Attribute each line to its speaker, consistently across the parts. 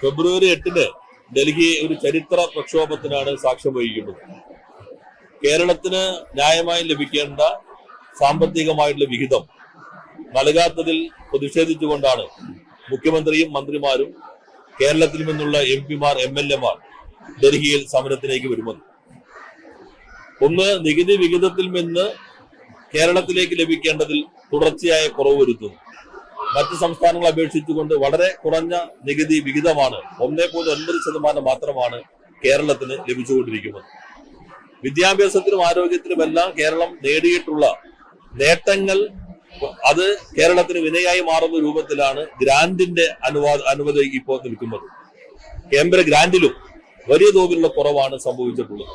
Speaker 1: ഫെബ്രുവരി എട്ടിന് ഡൽഹി ഒരു ചരിത്ര പ്രക്ഷോഭത്തിനാണ് സാക്ഷ്യം വഹിക്കുന്നത്. കേരളത്തിന് ന്യായമായി ലഭിക്കേണ്ട സാമ്പത്തികമായിട്ടുള്ള വിഹിതം നൽകാത്തതിൽ പ്രതിഷേധിച്ചുകൊണ്ടാണ് മുഖ്യമന്ത്രിയും മന്ത്രിമാരും കേരളത്തിൽ നിന്നുള്ള എം പിമാർ എം എൽ എമാർ ഡൽഹിയിൽ സമരത്തിലേക്ക് വരുന്നത്. ഒന്ന് നികുതി വിഹിതത്തിൽ നിന്ന് കേരളത്തിലേക്ക് ലഭിക്കേണ്ടതിൽ തുടർച്ചയായ കുറവ് വരുത്തുന്നു. മറ്റ് സംസ്ഥാനങ്ങളെ അപേക്ഷിച്ചുകൊണ്ട് വളരെ കുറഞ്ഞ നികുതി വിഹിതമാണ് ഒന്നേ പോയിന്റ് ഒൻപത് ശതമാനം മാത്രമാണ് കേരളത്തിന് ലഭിച്ചുകൊണ്ടിരിക്കുന്നത്. വിദ്യാഭ്യാസത്തിനും ആരോഗ്യത്തിനുമെല്ലാം കേരളം നേടിയിട്ടുള്ള നേട്ടങ്ങൾ അത് കേരളത്തിന് വിനയായി മാറുന്ന രൂപത്തിലാണ് ഗ്രാന്റിന്റെ അനുവാദ അനുമതി ഇപ്പോൾ നിൽക്കുന്നത്. കേന്ദ്ര ഗ്രാന്റിലും വലിയ തോതിലുള്ള കുറവാണ് സംഭവിച്ചിട്ടുള്ളത്.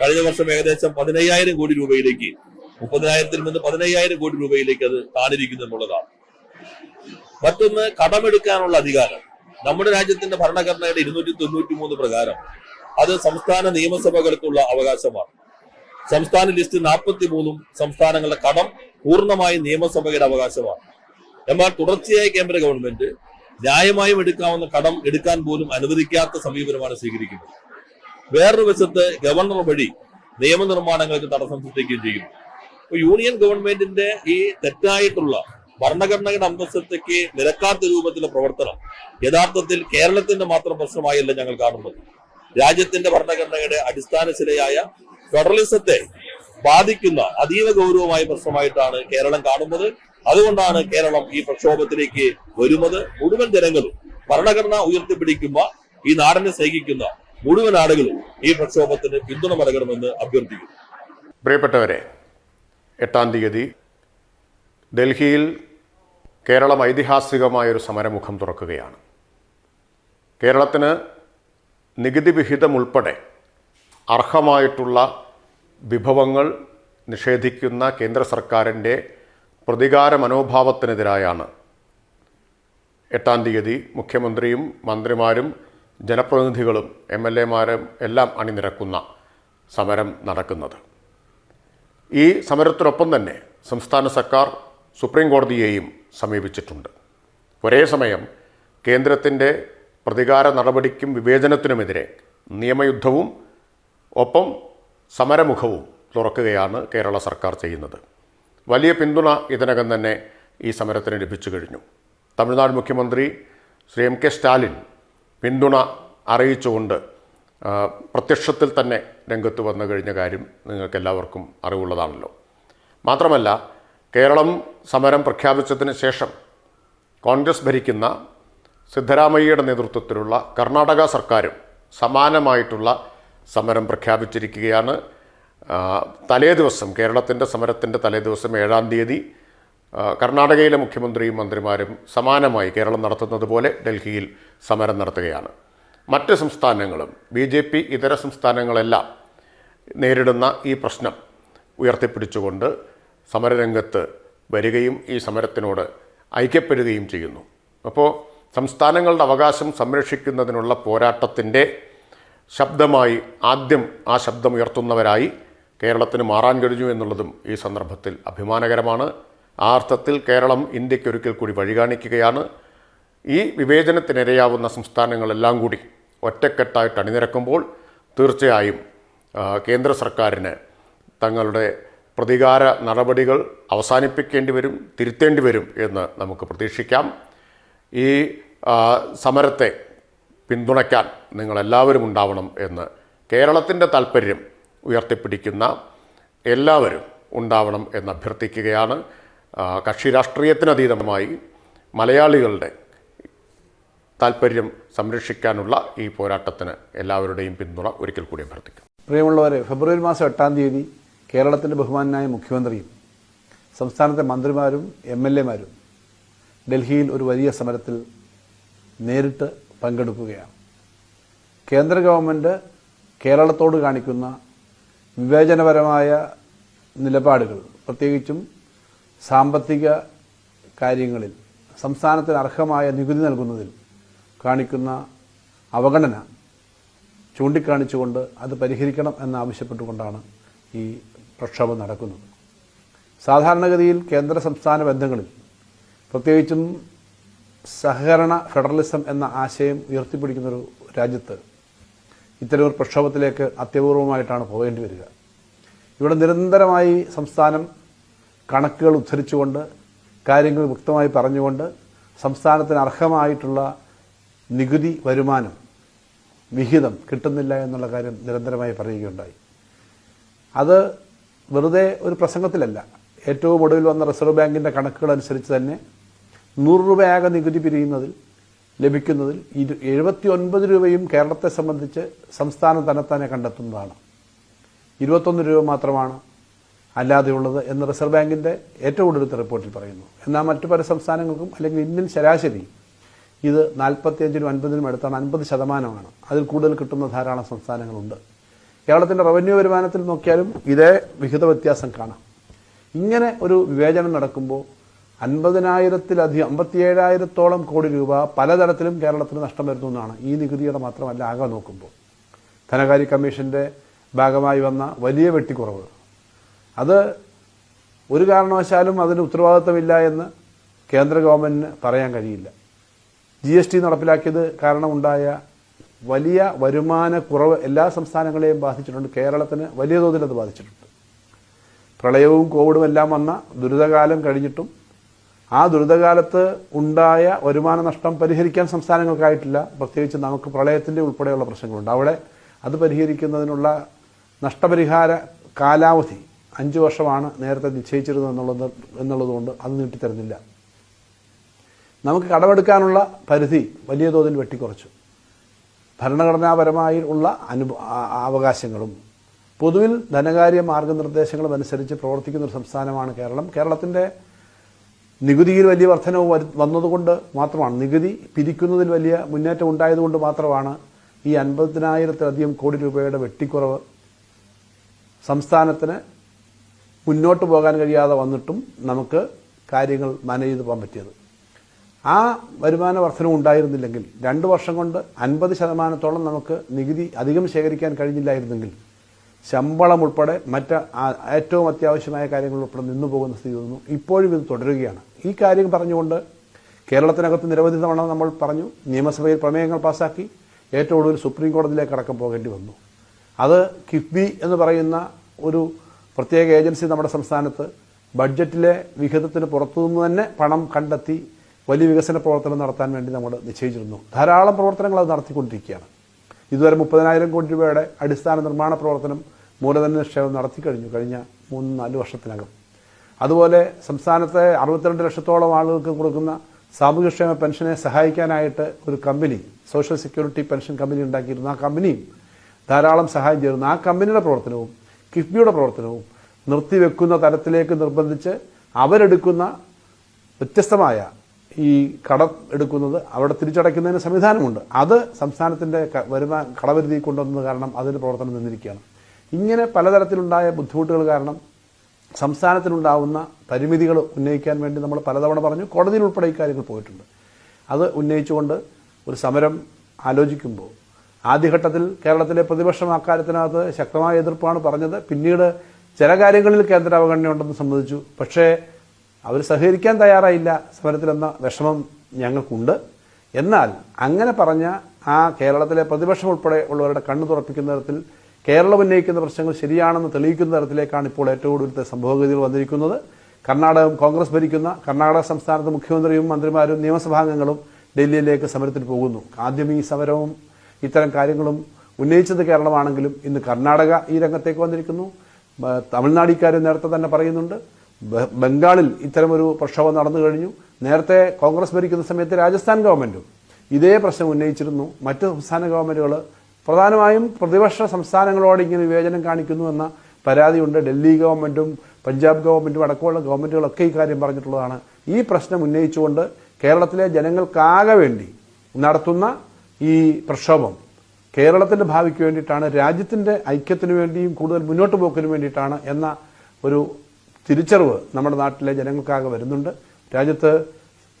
Speaker 1: കഴിഞ്ഞ വർഷം ഏകദേശം പതിനയ്യായിരം കോടി രൂപയിലേക്ക് മുപ്പതിനായിരത്തിൽ നിന്ന് പതിനയ്യായിരം കോടി രൂപയിലേക്ക് അത് താണിരിക്കുന്നു എന്നുള്ളതാണ്. മറ്റൊന്ന് കടമെടുക്കാനുള്ള അധികാരം. നമ്മുടെ രാജ്യത്തിന്റെ ഭരണഘടനയുടെ ഇരുന്നൂറ്റി തൊണ്ണൂറ്റി മൂന്ന് പ്രകാരം അത് സംസ്ഥാന നിയമസഭകൾക്കുള്ള അവകാശമാണ്. സംസ്ഥാന ലിസ്റ്റ് നാൽപ്പത്തി മൂന്നും സംസ്ഥാനങ്ങളുടെ കടം പൂർണമായി നിയമസഭയുടെ അവകാശമാണ്. എന്നാൽ തുടർച്ചയായി കേന്ദ്ര ഗവൺമെന്റ് ന്യായമായും എടുക്കാവുന്ന കടം എടുക്കാൻ പോലും അനുവദിക്കാത്ത സമീപനമാണ് സ്വീകരിക്കുന്നത്. വേറൊരു വശത്ത് ഗവർണർ വഴി നിയമനിർമ്മാണങ്ങൾക്ക് തടസ്സം സൃഷ്ടിക്കുകയും ചെയ്യുന്നു. യൂണിയൻ ഗവൺമെന്റിന്റെ ഈ തെറ്റായിട്ടുള്ള ഭരണഘടനയുടെ അന്തസ്സത്തേക്ക് നിരക്കാത്ത രൂപത്തിലുള്ള പ്രവർത്തനം യഥാർത്ഥത്തിൽ കേരളത്തിന്റെ മാത്രം പ്രശ്നമായല്ല ഞങ്ങൾ കാണുന്നത്. രാജ്യത്തിന്റെ ഭരണഘടനയുടെ അടിസ്ഥാന ശിലയായ ഫെഡറലിസത്തെ ബാധിക്കുന്ന അതീവ ഗൗരവമായ പ്രശ്നമായിട്ടാണ് കേരളം കാണുന്നത്. അതുകൊണ്ടാണ് കേരളം ഈ പ്രക്ഷോഭത്തിലേക്ക് വരുന്നത്. മുഴുവൻ ജനങ്ങളും ഭരണഘടന ഉയർത്തിപ്പിടിക്കുമ്പോൾ ഈ നാടിനെ സ്നേഹിക്കുന്ന മുഴുവൻ ആളുകളും ഈ പ്രക്ഷോഭത്തിന് പിന്തുണ നൽകണമെന്ന് അഭ്യർത്ഥിക്കുന്നു.
Speaker 2: പ്രിയപ്പെട്ടവരെ എട്ടാം തീയതി ഡൽഹിയിൽ കേരളം ഐതിഹാസികമായൊരു സമരമുഖം തുറക്കുകയാണ്. കേരളത്തിന് നികുതി വിഹിതം ഉൾപ്പെടെ അർഹമായിട്ടുള്ള വിഭവങ്ങൾ നിഷേധിക്കുന്ന കേന്ദ്ര സർക്കാരിന്റെ പ്രതികാര മനോഭാവത്തിനെതിരായാണ് എട്ടാം തീയതി മുഖ്യമന്ത്രിയും മന്ത്രിമാരും ജനപ്രതിനിധികളും എം എൽ എമാരും എല്ലാം അണിനിരക്കുന്ന സമരം നടക്കുന്നത്. ഈ സമരത്തിനൊപ്പം തന്നെ സംസ്ഥാന സർക്കാർ സുപ്രീം കോടതിയെയും സമീപിച്ചിട്ടുണ്ട്. ഒരേ സമയം കേന്ദ്രത്തിന്റെ പ്രതികാര നടപടിക്കും വിവേചനത്തിനുമെതിരെ നിയമയുദ്ധവും ഒപ്പം സമരമുഖവും തുറക്കുകയാണ് കേരള സർക്കാർ ചെയ്യുന്നത്. വലിയ പിന്തുണ ഇതിനകം തന്നെ ഈ സമരത്തിന് ലഭിച്ചു കഴിഞ്ഞു. തമിഴ്നാട് മുഖ്യമന്ത്രി ശ്രീ എം കെ സ്റ്റാലിൻ പിന്തുണ അറിയിച്ചുകൊണ്ട് പ്രത്യക്ഷത്തിൽ തന്നെ രംഗത്ത് വന്നു കഴിഞ്ഞ കാര്യം നിങ്ങൾക്കെല്ലാവർക്കും അറിവുള്ളതാണല്ലോ. മാത്രമല്ല കേരളം സമരം പ്രഖ്യാപിച്ചതിന് ശേഷം കോൺഗ്രസ് ഭരിക്കുന്ന സിദ്ധരാമയ്യയുടെ നേതൃത്വത്തിലുള്ള കർണാടക സർക്കാരും സമാനമായിട്ടുള്ള സമരം പ്രഖ്യാപിച്ചിരിക്കുകയാണ്. തലേ ദിവസം കേരളത്തിന്റെ സമരത്തിന്റെ തലേ ദിവസം ഏഴാം തീയതി കർണാടകയിലെ മുഖ്യമന്ത്രിയും മന്ത്രിമാരും സമാനമായി കേരളം നടത്തുന്നത് പോലെ ഡൽഹിയിൽ സമരം നടത്തുകയാണ്. മറ്റ് സംസ്ഥാനങ്ങളും ബി ജെ പി ഇതര സംസ്ഥാനങ്ങളെല്ലാം നേരിടുന്ന ഈ പ്രശ്നം ഉയർത്തിപ്പിടിച്ചുകൊണ്ട് സമരരംഗത്ത് വരികയും ഈ സമരത്തിനോട് ഐക്യപ്പെടുകയും ചെയ്യുന്നു. അപ്പോൾ സംസ്ഥാനങ്ങളുടെ അവകാശം സംരക്ഷിക്കുന്നതിനുള്ള പോരാട്ടത്തിന്റെ ശബ്ദമായി ആദ്യം ആ ശബ്ദം ഉയർത്തുന്നവരായി കേരളത്തിന് മാറാൻ കഴിഞ്ഞു എന്നുള്ളതും ഈ സന്ദർഭത്തിൽ അഭിമാനകരമാണ്. ആ അർത്ഥത്തിൽ കേരളം ഇന്ത്യയ്ക്ക് ഒരിക്കൽ കൂടി വഴി കാണിക്കുകയാണ് ഈ വിവേചനത്തിനിരയാവുന്ന സംസ്ഥാനങ്ങളെല്ലാം കൂടി ഒറ്റക്കെട്ടായിട്ട് അണിനിരക്കുമ്പോൾ തീർച്ചയായും കേന്ദ്ര സർക്കാരിന് തങ്ങളുടെ പ്രതികാര നടപടികൾ അവസാനിപ്പിക്കേണ്ടി വരും തിരുത്തേണ്ടി വരും എന്ന് നമുക്ക് പ്രതീക്ഷിക്കാം. ഈ സമരത്തെ പിന്തുണയ്ക്കാൻ നിങ്ങളെല്ലാവരും ഉണ്ടാവണം എന്ന് കേരളത്തിന്റെ താല്പര്യം ഉയർത്തിപ്പിടിക്കുന്ന എല്ലാവരും ഉണ്ടാവണം എന്ന് അഭ്യർത്ഥിക്കുകയാണ്. കക്ഷി രാഷ്ട്രീയത്തിനതീതമായി മലയാളികളുടെ താല്പര്യം സംരക്ഷിക്കാനുള്ള ഈ പോരാട്ടത്തിന് എല്ലാവരുടെയും പിന്തുണ ഒരിക്കൽ കൂടി അഭ്യർത്ഥിക്കും.
Speaker 3: പ്രിയമുള്ളവരെ ഫെബ്രുവരി മാസം എട്ടാം തീയതി കേരളത്തിന്റെ ബഹുമാനായ മുഖ്യമന്ത്രിയും സംസ്ഥാനത്തെ മന്ത്രിമാരും എം എൽ എമാരും ഡൽഹിയിൽ ഒരു വലിയ സമരത്തിൽ നേരിട്ട് പങ്കെടുക്കുകയാണ്. കേന്ദ്ര ഗവൺമെന്റ് കേരളത്തോട് കാണിക്കുന്ന വിവേചനപരമായ നിലപാടുകൾ പ്രത്യേകിച്ചും സാമ്പത്തിക കാര്യങ്ങളിൽ സംസ്ഥാനത്തിന് അർഹമായ നികുതി നൽകുന്നതിൽ കാണിക്കുന്ന അവഗണന ചൂണ്ടിക്കാണിച്ചുകൊണ്ട് അത് പരിഹരിക്കണം എന്നാവശ്യപ്പെട്ടുകൊണ്ടാണ് ഈ പ്രക്ഷോഭം നടക്കുന്നത് സാധാരണഗതിയിൽ കേന്ദ്ര സംസ്ഥാന ബന്ധങ്ങളിൽ പ്രത്യേകിച്ചും സഹകരണ ഫെഡറലിസം എന്ന ആശയം ഉയർത്തിപ്പിടിക്കുന്നൊരു രാജ്യത്ത് ഇത്തരമൊരു പ്രക്ഷോഭത്തിലേക്ക് അത്യപൂർവമായിട്ടാണ് പോകേണ്ടി വരിക. ഇവിടെ നിരന്തരമായി സംസ്ഥാനം കണക്കുകൾ ഉദ്ധരിച്ചുകൊണ്ട് കാര്യങ്ങൾ വ്യക്തമായി പറഞ്ഞുകൊണ്ട് സംസ്ഥാനത്തിന് അർഹമായിട്ടുള്ള നികുതി വരുമാനം വിഹിതം കിട്ടുന്നില്ല എന്നുള്ള കാര്യം നിരന്തരമായി പറയുകയുണ്ടായി. അത് വെറുതെ ഒരു പ്രസംഗത്തിലല്ല. ഏറ്റവും ഒടുവിൽ വന്ന റിസർവ് ബാങ്കിന്റെ കണക്കുകൾ അനുസരിച്ച് തന്നെ നൂറ് രൂപയാകെ നികുതി പിരിയുന്നതിൽ ലഭിക്കുന്നതിൽ ഇരു എഴുപത്തി ഒൻപത് രൂപയും കേരളത്തെ സംബന്ധിച്ച് സംസ്ഥാനം തന്നെത്താനെ കണ്ടെത്തുന്നതാണ്. ഇരുപത്തൊന്ന് രൂപ മാത്രമാണ് അല്ലാതെയുള്ളത് എന്ന് റിസർവ് ബാങ്കിന്റെ ഏറ്റവും ഒടുവിലത്തെ റിപ്പോർട്ടിൽ പറയുന്നു. എന്നാൽ മറ്റു പല സംസ്ഥാനങ്ങൾക്കും അല്ലെങ്കിൽ ഇന്ത്യൻ ശരാശരി ഇത് നാൽപ്പത്തിയഞ്ചിനും അൻപതിനും അടുത്താണ് അൻപത് ശതമാനമാണ്. അതിൽ കൂടുതൽ കിട്ടുന്ന ധാരാളം സംസ്ഥാനങ്ങളുണ്ട്. കേരളത്തിന്റെ റവന്യൂ വരുമാനത്തിൽ നോക്കിയാലും ഇതേ വിഹിത വ്യത്യാസം കാണാം. ഇങ്ങനെ ഒരു വിവേചനം നടക്കുമ്പോൾ അൻപതിനായിരത്തിലധികം അമ്പത്തിയേഴായിരത്തോളം കോടി രൂപ പലതരത്തിലും കേരളത്തിന് നഷ്ടം വരുത്തുന്നതാണ് ഈ നികുതിയുടെ മാത്രമല്ല ആകെ നോക്കുമ്പോൾ. ധനകാര്യ കമ്മീഷന്റെ ഭാഗമായി വന്ന വലിയ വെട്ടിക്കുറവ്. അത് ഒരു കാരണവശാലും അതിന് ഉത്തരവാദിത്തമില്ല എന്ന് കേന്ദ്ര ഗവൺമെന്റിന് പറയാൻ കഴിയില്ല. ജി എസ് ടി നടപ്പിലാക്കിയത് കാരണമുണ്ടായ വലിയ വരുമാന കുറവ് എല്ലാ സംസ്ഥാനങ്ങളെയും ബാധിച്ചിട്ടുണ്ട്. കേരളത്തിന് വലിയ തോതിൽ അത് ബാധിച്ചിട്ടുണ്ട്. പ്രളയവും കോവിഡും എല്ലാം വന്ന ദുരിതകാലം കഴിഞ്ഞിട്ടും ആ ദുരിതകാലത്ത് ഉണ്ടായ വരുമാന നഷ്ടം പരിഹരിക്കാൻ സംസ്ഥാനങ്ങൾക്കായിട്ടില്ല. പ്രത്യേകിച്ച് നമുക്ക് പ്രളയത്തിന്റെ ഉൾപ്പെടെയുള്ള പ്രശ്നങ്ങളുണ്ട്. അവിടെ അത് പരിഹരിക്കുന്നതിനുള്ള നഷ്ടപരിഹാര കാലാവധി അഞ്ച് വർഷമാണ് നേരത്തെ നിശ്ചയിച്ചിരുന്നത് എന്നുള്ളത് എന്നുള്ളതുകൊണ്ട് അത് നീട്ടിത്തരുന്നില്ല. നമുക്ക് കടമെടുക്കാനുള്ള പരിധി വലിയ തോതിൽ വെട്ടിക്കുറച്ചു. ഭരണഘടനാപരമായി ഉള്ള അനു അവകാശങ്ങളും പൊതുവിൽ ധനകാര്യ മാർഗനിർദ്ദേശങ്ങളും അനുസരിച്ച് പ്രവർത്തിക്കുന്ന ഒരു സംസ്ഥാനമാണ് കേരളം. കേരളത്തിന്റെ നികുതിയിൽ വലിയ വർധനവ് വന്നതുകൊണ്ട് മാത്രമാണ്. നികുതി പിരിക്കുന്നതിൽ വലിയ മുന്നേറ്റം ഉണ്ടായതുകൊണ്ട് മാത്രമാണ് ഈ അൻപതിനായിരത്തിലധികം കോടി രൂപയുടെ വെട്ടിക്കുറവ് സംസ്ഥാനത്തിന് മുന്നോട്ട് പോകാൻ കഴിയാതെ വന്നിട്ടും നമുക്ക് കാര്യങ്ങൾ മാനേജ് ചെയ്ത് പോകാൻ പറ്റിയത്. ആ വരുമാന വർധനവ് ഉണ്ടായിരുന്നില്ലെങ്കിൽ രണ്ട് വർഷം കൊണ്ട് അൻപത് ശതമാനത്തോളം നമുക്ക് നികുതി അധികം ശേഖരിക്കാൻ കഴിഞ്ഞില്ലായിരുന്നെങ്കിൽ ശമ്പളം ഉൾപ്പെടെ മറ്റ് ഏറ്റവും അത്യാവശ്യമായ കാര്യങ്ങൾ ഉൾപ്പെടെ നിന്നു പോകുന്ന സ്ഥിതി വന്നു. ഇപ്പോഴും ഇത് തുടരുകയാണ്. ഈ കാര്യം പറഞ്ഞുകൊണ്ട് കേരളത്തിനകത്ത് നിരവധി തവണ നമ്മൾ പറഞ്ഞു നിയമസഭയിൽ പ്രമേയങ്ങൾ പാസാക്കി ഏറ്റവും ഒടുവിൽ സുപ്രീം കോടതിയിലേക്ക് അടക്കം പോകേണ്ടി വന്നു. അത് കിഫ്ബി എന്ന് പറയുന്ന ഒരു പ്രത്യേക ഏജൻസി നമ്മുടെ സംസ്ഥാനത്ത് ബഡ്ജറ്റിലെ വിഹിതത്തിന് പുറത്തുനിന്ന് തന്നെ പണം കണ്ടെത്തി വലിയ വികസന പ്രവർത്തനം നടത്താൻ വേണ്ടി നമ്മൾ നിശ്ചയിച്ചിരുന്നു. ധാരാളം പ്രവർത്തനങ്ങൾ അത് നടത്തിക്കൊണ്ടിരിക്കുകയാണ്. ഇതുവരെ മുപ്പതിനായിരം കോടി രൂപയുടെ അടിസ്ഥാന നിർമ്മാണ പ്രവർത്തനം മൂലധന നിക്ഷേപം നടത്തി കഴിഞ്ഞു കഴിഞ്ഞ മൂന്ന് നാല് വർഷത്തിനകം. അതുപോലെ സംസ്ഥാനത്തെ അറുപത്തിരണ്ട് ലക്ഷത്തോളം ആളുകൾക്ക് കൊടുക്കുന്ന സാമൂഹ്യക്ഷേമ പെൻഷനെ സഹായിക്കാനായിട്ട് ഒരു company social security pension company ഉണ്ടാക്കിയിരുന്ന. ആ കമ്പനിയും ധാരാളം സഹായം ചെയ്യുന്നു ആ കമ്പനിയുടെ പ്രവർത്തനവും കിഫ്ബിയുടെ പ്രവർത്തനവും നിർത്തിവെക്കുന്ന തരത്തിലേക്ക് നിർബന്ധിച്ച് അവരെടുക്കുന്ന വ്യത്യസ്തമായ ഈ കടം എടുക്കുന്നത് അവിടെ തിരിച്ചടയ്ക്കുന്നതിന് സംവിധാനമുണ്ട്. അത് സംസ്ഥാനത്തിന്റെ വരുന്ന കടപരിധി കൊണ്ടുവന്നത് കാരണം അതിന് പ്രവർത്തനം നിന്നിരിക്കുകയാണ്. ഇങ്ങനെ പലതരത്തിലുണ്ടായ ബുദ്ധിമുട്ടുകൾ കാരണം സംസ്ഥാനത്തിനുണ്ടാവുന്ന പരിമിതികൾ ഉന്നയിക്കാൻ വേണ്ടി നമ്മൾ പലതവണ പറഞ്ഞു. കോടതിയിൽ ഉൾപ്പെടെ ഈ കാര്യങ്ങൾ പോയിട്ടുണ്ട്. അത് ഉന്നയിച്ചുകൊണ്ട് ഒരു സമരം ആലോചിക്കുമ്പോൾ ആദ്യഘട്ടത്തിൽ കേരളത്തിലെ പ്രതിപക്ഷം അക്കാര്യത്തിനകത്ത് ശക്തമായ എതിർപ്പാണ് പറഞ്ഞത്. പിന്നീട് ചില കാര്യങ്ങളിൽ കേന്ദ്ര അവഗണനയുണ്ടെന്ന് സംബന്ധിച്ചു പക്ഷേ അവർ സഹകരിക്കാൻ തയ്യാറായില്ല സമരത്തിലെന്ന വിഷമം ഞങ്ങൾക്കുണ്ട്. എന്നാൽ അങ്ങനെ പറഞ്ഞ ആ കേരളത്തിലെ പ്രതിപക്ഷം ഉൾപ്പെടെ ഉള്ളവരുടെ കണ്ണു തുറപ്പിക്കുന്ന തരത്തിൽ കേരളം ഉന്നയിക്കുന്ന പ്രശ്നങ്ങൾ ശരിയാണെന്ന് തെളിയിക്കുന്ന തരത്തിലേക്കാണ് ഇപ്പോൾ ഏറ്റവും കൂടുതൽ സംഭവഗതികൾ വന്നിരിക്കുന്നത്. കർണാടകം കോൺഗ്രസ് ഭരിക്കുന്ന കർണാടക സംസ്ഥാനത്ത് മുഖ്യമന്ത്രിയും മന്ത്രിമാരും നിയമസഭാംഗങ്ങളും ഡൽഹിയിലേക്ക് സമരത്തിൽ പോകുന്നു. ആദ്യം ഈ സമരവും ഇത്തരം കാര്യങ്ങളും ഉന്നയിച്ചത് കേരളമാണെങ്കിലും ഇന്ന് കർണാടക ഈ രംഗത്തേക്ക് വന്നിരിക്കുന്നു. തമിഴ്നാട് ഇക്കാര്യം നേരത്തെ തന്നെ പറയുന്നുണ്ട്. ബംഗാളിൽ ഇത്തരമൊരു പ്രക്ഷോഭം നടന്നു കഴിഞ്ഞു. നേരത്തെ കോൺഗ്രസ് ഭരിക്കുന്ന സമയത്ത് രാജസ്ഥാൻ ഗവൺമെന്റും ഇതേ പ്രശ്നം ഉന്നയിച്ചിരുന്നു. മറ്റ് സംസ്ഥാന ഗവൺമെന്റുകൾ പ്രധാനമായും പ്രതിപക്ഷ സംസ്ഥാനങ്ങളോട് ഇങ്ങനെ വിവേചനം കാണിക്കുന്നു എന്ന പരാതിയുണ്ട്. ഡൽഹി ഗവൺമെന്റും പഞ്ചാബ് ഗവൺമെന്റും അടക്കമുള്ള ഗവൺമെന്റുകളൊക്കെ ഈ കാര്യം പറഞ്ഞിട്ടുള്ളതാണ്. ഈ പ്രശ്നം ഉന്നയിച്ചുകൊണ്ട് കേരളത്തിലെ ജനങ്ങൾക്കാകെ വേണ്ടി നടത്തുന്ന ഈ പ്രക്ഷോഭം കേരളത്തിന്റെ ഭാവിക്ക് വേണ്ടിയിട്ടാണ് രാജ്യത്തിന്റെ ഐക്യത്തിനു വേണ്ടിയും കൂടുതൽ മുന്നോട്ട് പോക്കിന് വേണ്ടിയിട്ടാണ് എന്ന ഒരു തിരിച്ചറിവ് നമ്മുടെ നാട്ടിലെ ജനങ്ങൾക്കാകെ വരുന്നുണ്ട്. രാജ്യത്ത്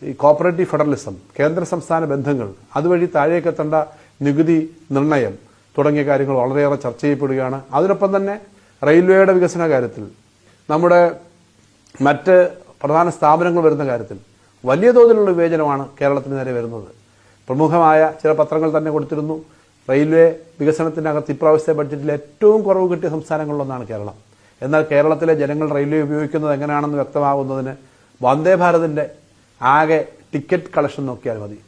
Speaker 3: ഈ കോപ്പറേറ്റീവ് ഫെഡറലിസം കേന്ദ്ര സംസ്ഥാന ബന്ധങ്ങൾ അതുവഴി താഴേക്കെത്തേണ്ട നികുതി നിർണയം തുടങ്ങിയ കാര്യങ്ങൾ വളരെയേറെ ചർച്ച ചെയ്യപ്പെടുകയാണ്. അതിനൊപ്പം തന്നെ റെയിൽവേയുടെ വികസന കാര്യത്തിൽ നമ്മുടെ മറ്റ് പ്രധാന സ്ഥാപനങ്ങൾ വരുന്ന കാര്യത്തിൽ വലിയ തോതിലുള്ള വിവേചനമാണ് കേരളത്തിന് നേരെ വരുന്നത്. പ്രമുഖമായ ചില പത്രങ്ങൾ തന്നെ കൊടുത്തിരുന്നു. റെയിൽവേ വികസനത്തിനകത്ത് ഇപ്രാവശ്യത്തെ ബഡ്ജറ്റിൽ ഏറ്റവും കുറവ് കിട്ടിയ സംസ്ഥാനങ്ങളിലൊന്നാണ് കേരളം. എന്നാൽ കേരളത്തിലെ ജനങ്ങൾ റെയിൽവേ ഉപയോഗിക്കുന്നത് എങ്ങനെയാണെന്ന് വ്യക്തമാകുന്നതിന് വന്ദേ ഭാരതിന്റെ ആകെ ടിക്കറ്റ് കളക്ഷൻ നോക്കിയാൽ മതി.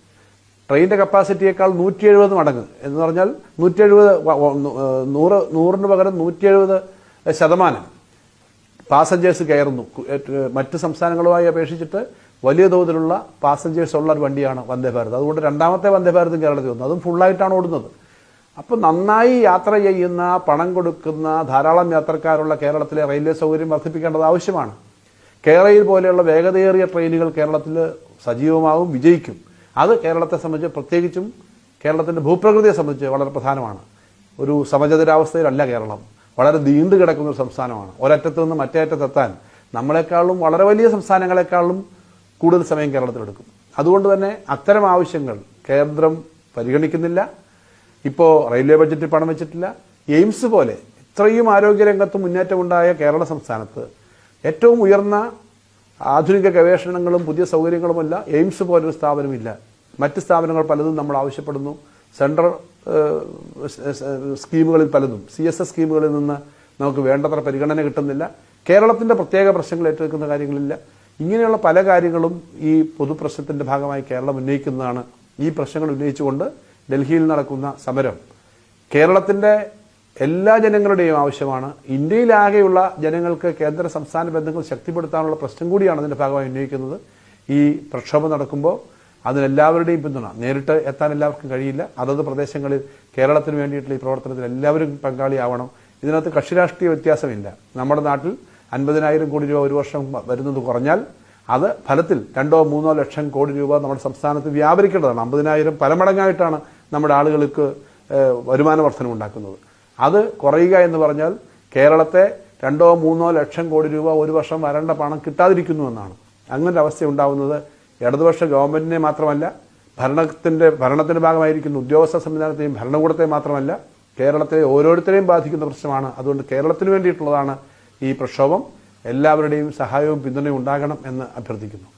Speaker 3: ട്രെയിനിന്റെ കപ്പാസിറ്റിയേക്കാൾ നൂറ്റി എഴുപത് മടങ്ങ് എന്ന് പറഞ്ഞാൽ നൂറ്റി എഴുപത് നൂറ് നൂറിന് പകരം നൂറ്റി എഴുപത് ശതമാനം പാസഞ്ചേഴ്സ് കയറുന്നു. മറ്റ് സംസ്ഥാനങ്ങളുമായി അപേക്ഷിച്ചിട്ട് വലിയ തോതിലുള്ള പാസഞ്ചേഴ്സ് ഉള്ള ഒരു വണ്ടിയാണ് വന്ദേ ഭാരത്. അതുകൊണ്ട് രണ്ടാമത്തെ വന്ദേ ഭാരതും കേരളത്തിൽ വന്നു. അതും ഫുള്ളായിട്ടാണ് ഓടുന്നത്. അപ്പോൾ നന്നായി യാത്ര ചെയ്യുന്ന പണം കൊടുക്കുന്ന ധാരാളം യാത്രക്കാരുള്ള കേരളത്തിലെ റെയിൽവേ സൗകര്യം വർദ്ധിപ്പിക്കേണ്ടത് ആവശ്യമാണ്. കേരളയിൽ പോലെയുള്ള വേഗതയേറിയ ട്രെയിനുകൾ കേരളത്തിൽ സജീവമാവും വിജയിക്കും. അത് കേരളത്തെ സംബന്ധിച്ച് പ്രത്യേകിച്ചും കേരളത്തിന്റെ ഭൂപ്രകൃതിയെ സംബന്ധിച്ച് വളരെ പ്രധാനമാണ്. ഒരു സമചതുരാവസ്ഥയിലല്ല കേരളം. വളരെ നീണ്ടു കിടക്കുന്ന ഒരു സംസ്ഥാനമാണ്. ഒരറ്റത്ത് നിന്ന് മറ്റേ അറ്റത്തെത്താൻ നമ്മളെക്കാളും വളരെ വലിയ സംസ്ഥാനങ്ങളെക്കാളും കൂടുതൽ സമയം കേരളത്തിലെടുക്കും. അതുകൊണ്ട് തന്നെ അത്തരം ആവശ്യങ്ങൾ കേന്ദ്രം പരിഗണിക്കുന്നില്ല. ഇപ്പോൾ റെയിൽവേ ബഡ്ജറ്റിൽ പണം വെച്ചിട്ടില്ല. എയിംസ് പോലെ ഇത്രയും ആരോഗ്യരംഗത്ത് മുന്നേറ്റമുണ്ടായ കേരള സംസ്ഥാനത്ത് ഏറ്റവും ഉയർന്ന ആധുനിക ഗവേഷണങ്ങളും പുതിയ സൗകര്യങ്ങളുമല്ല എയിംസ് പോലൊരു സ്ഥാപനമില്ല. മറ്റ് സ്ഥാപനങ്ങൾ പലതും നമ്മൾ ആവശ്യപ്പെടുന്നു. സെൻട്രൽ സ്കീമുകളിൽ പലതും. സി എസ് എസ് സ്കീമുകളിൽ നിന്ന് നമുക്ക് വേണ്ടത്ര പരിഗണന കിട്ടുന്നില്ല. കേരളത്തിന്റെ പ്രത്യേക പ്രശ്നങ്ങൾ ഏറ്റെടുക്കുന്ന കാര്യങ്ങളില്ല. ഇങ്ങനെയുള്ള പല കാര്യങ്ങളും ഈ പൊതുപ്രശ്നത്തിന്റെ ഭാഗമായി കേരളം ഉന്നയിക്കുന്നതാണ് ഈ പ്രശ്നങ്ങൾ ഉന്നയിച്ചുകൊണ്ട് ഡൽഹിയിൽ നടക്കുന്ന സമരം കേരളത്തിന്റെ എല്ലാ ജനങ്ങളുടെയും ആവശ്യമാണ്. ഇന്ത്യയിലാകെയുള്ള ജനങ്ങൾക്ക് കേന്ദ്ര സംസ്ഥാന ബന്ധങ്ങൾ ശക്തിപ്പെടുത്താനുള്ള പ്രശ്നം കൂടിയാണ് അതിന്റെ ഭാഗമായി ഉന്നയിക്കുന്നത്. ഈ പ്രക്ഷോഭം നടക്കുമ്പോൾ അതിനെല്ലാവരുടെയും പിന്തുണ നേരിട്ട് എത്താൻ എല്ലാവർക്കും കഴിയില്ല. അതത് പ്രദേശങ്ങളിൽ കേരളത്തിന് വേണ്ടിയിട്ടുള്ള ഈ പ്രവർത്തനത്തിൽ എല്ലാവരും പങ്കാളിയാവണം. ഇതിനകത്ത് കക്ഷി രാഷ്ട്രീയ വ്യത്യാസമില്ല. നമ്മുടെ നാട്ടിൽ അൻപതിനായിരം കോടി രൂപ ഒരു വർഷം വരുന്നത് കുറഞ്ഞാൽ അത് ഫലത്തിൽ രണ്ടോ മൂന്നോ ലക്ഷം കോടി രൂപ നമ്മുടെ സംസ്ഥാനത്ത് വ്യാപരിക്കേണ്ടതാണ്. അമ്പതിനായിരം പലമടങ്ങായിട്ടാണ് നമ്മുടെ ആളുകൾക്ക് വരുമാന വർധനം ഉണ്ടാക്കുന്നത്. അത് കുറയുക എന്ന് പറഞ്ഞാൽ കേരളത്തെ രണ്ടോ മൂന്നോ ലക്ഷം കോടി രൂപ ഒരു വർഷം വരേണ്ട പണം കിട്ടാതിരിക്കുന്നു എന്നാണ്. അങ്ങനെ അവസ്ഥ ഉണ്ടാവുന്നത് ഇടതുപക്ഷ ഗവൺമെന്റിനെ മാത്രമല്ല ഭരണത്തിന്റെ ഭരണത്തിന്റെ ഭാഗമായിരിക്കുന്ന ഉദ്യോഗസ്ഥ സംവിധാനത്തെയും ഭരണകൂടത്തെയും മാത്രമല്ല കേരളത്തിലെ ഓരോരുത്തരെയും ബാധിക്കുന്ന പ്രശ്നമാണ്. അതുകൊണ്ട് കേരളത്തിന് വേണ്ടിയിട്ടുള്ളതാണ് ഈ പ്രക്ഷോഭം. എല്ലാവരുടെയും സഹായവും പിന്തുണയും ഉണ്ടാകണം എന്ന് അഭ്യർത്ഥിക്കുന്നു.